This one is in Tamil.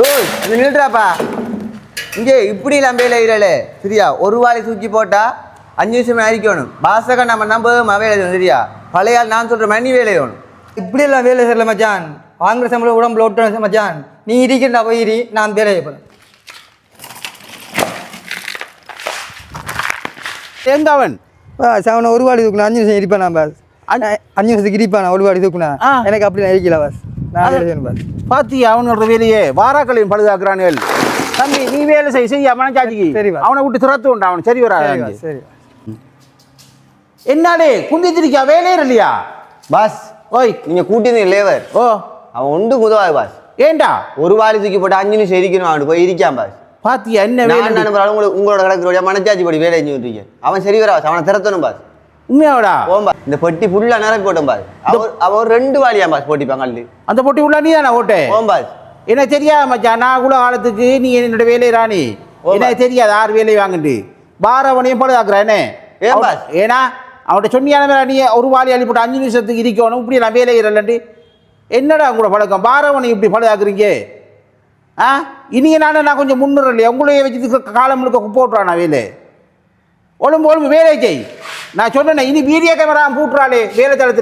ஓய் இது நில்றாப்பா இங்கே இப்படி லம்பையில் இரலே சரியா? ஒரு வாளி தூக்கி போட்டா அஞ்சு நிமிஷம் அரிக்கணும் பாசக நம்ம நம்ப வேலை செய்யணும் சரியா? பழைய ஆள் நான் சொல்ற மணி வேலை வேணும் இப்படி எல்லாம் வேலை செய்யல மச்சான். வாங்குற சம்பளம் உடம்புல விட்டு மச்சான். நீ இருக்கின்ற போய் இரி. நான் வேலை அவன்? பாஸ் அவனை ஒரு வாடி தூக்குனா அஞ்சு நிமிஷம் இருப்பேன் நான் பாஸ் அஞ்சு நிமிஷத்துக்கு இருப்பான் நான் ஒரு வாடி தூக்குனா. எனக்கு அப்படி நான் இருக்கல பாஸ். வேலை பாத்தியா அவனோட வேலையே. வாராக்களையும் பழுதாக்குறானுகள் தம்பி நீ வேலை செய் செய்ய மனச்சாட்சிக்கு. சரி. அவனை விட்டு துரத்து உண்டு அவன்? சரி வராது சரி என்னாலே குந்தித்திருக்கா வேலையே இல்லையா? பாஸ் ஓய். நீங்க கூட்டியிருந்தீங்க லேவர் ஓ. அவன் ஒன்று உதவாது பாஸ். ஏண்டா? ஒரு வாளி தூக்கி போட்டு அஞ்சு நிமிஷம் இருக்கணும் அவன் போய் இருக்கான் பாஸ். பாத்தியா என்ன வேலை? உங்களுக்கு உங்களோட கிடக்குற மனச்சாட்சி படி வேலை செஞ்சு விட்டுருக்கேன் அவன் சரி வரா அவனை திறத்தணும் பாஸ். உண்மையாவடா? போம் பாஸ் இந்த பெட்டி ஃபுல்லா நிரப்பி போட்டோம் பாஸ் அவர் அவர் ரெண்டு வாளியா பாஸ் போட்டி பங்காளி அந்த பொட்டி உள்ள நீ தானே ஓட்டே போம் பாஸ் எனக்கு தெரியாது மச்சான்? நான் கூட காலத்துக்கு நீ என்னோட வேலை ராணி. எனக்கு தெரியாது ஆறு வேலை வாங்கிட்டு? பாரவனையும் பழுதாக்குறானே? ஏன்னா அவன்கிட்ட சொன்னியான நீ ஒரு வாலி அள்ளி போட்டு அஞ்சு நிமிஷத்துக்கு இருக்கணும் இப்படி நான் வேலை இல்லைன்ட்டு என்னடா உங்களோட பழக்கம்? பாரவனை இப்படி பழுதாக்குறீங்க? ஆ? இனிய நானே நான் கொஞ்சம் முன்னுற இல்லையா உங்களையே வச்சு காலம் முழுக்க போட்டுறானா வேலை. ஒழுங்கு ஒழுங்கு வேலை செய். நான் சொன்னேன் இனி வீடியோ கேமரா பூட்டுறாளே வேலை தளத்தில்